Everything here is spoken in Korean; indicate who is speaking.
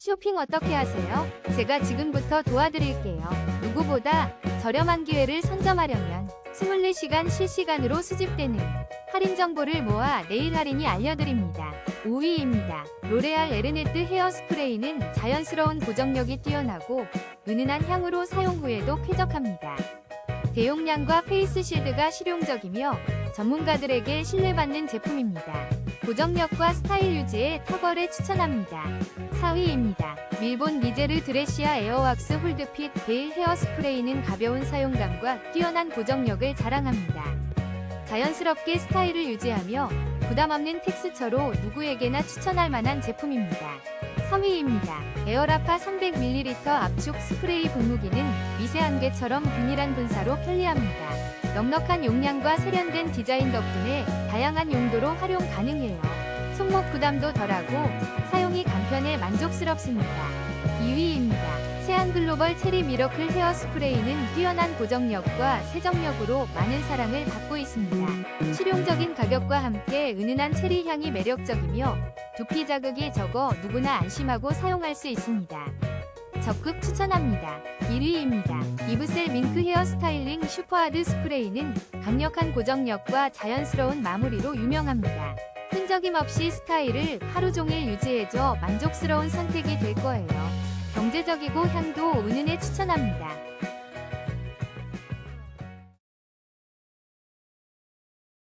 Speaker 1: 쇼핑 어떻게 하세요? 제가 지금부터 도와드릴게요. 누구보다 저렴한 기회를 선점하려면 24시간 실시간으로 수집되는 할인 정보를 모아 내일 할인이 알려드립니다. 5위입니다. 로레알 에르네트 헤어 스프레이는 자연스러운 고정력이 뛰어나고 은은한 향으로 사용 후에도 쾌적합니다. 대용량과 페이스 실드가 실용적이며 전문가들에게 신뢰받는 제품입니다. 고정력과 스타일 유지에 턱걸에 추천합니다. 4위입니다. 밀본 리제르 드레시아 에어왁스 홀드핏 베일 헤어 스프레이는 가벼운 사용감과 뛰어난 고정력을 자랑합니다. 자연스럽게 스타일을 유지하며 부담 없는 텍스처로 누구에게나 추천할 만한 제품입니다. 3위입니다. 에어라파 300ml 압축 스프레이 분무기는 미세한 괴처럼 균일한 분사로 편리합니다. 넉넉한 용량과 세련된 디자인 덕분에 다양한 용도로 활용 가능해요. 손목 부담도 덜하고 사용이 간편해 만족스럽습니다. 2위입니다. 세안 글로벌 체리 미러클 헤어 스프레이는 뛰어난 고정력과 세정력으로 많은 사랑을 받고 있습니다. 실용적인 가격과 함께 은은한 체리 향이 매력적이며 두피 자극이 적어 누구나 안심하고 사용할 수 있습니다. 적극 추천합니다. 1위입니다. 이브셀 밍크 헤어 스타일링 슈퍼하드 스프레이는 강력한 고정력과 자연스러운 마무리로 유명합니다. 끈적임 없이 스타일을 하루 종일 유지해줘 만족스러운 선택이 될 거예요. 경제적이고 향도 은은에 추천합니다.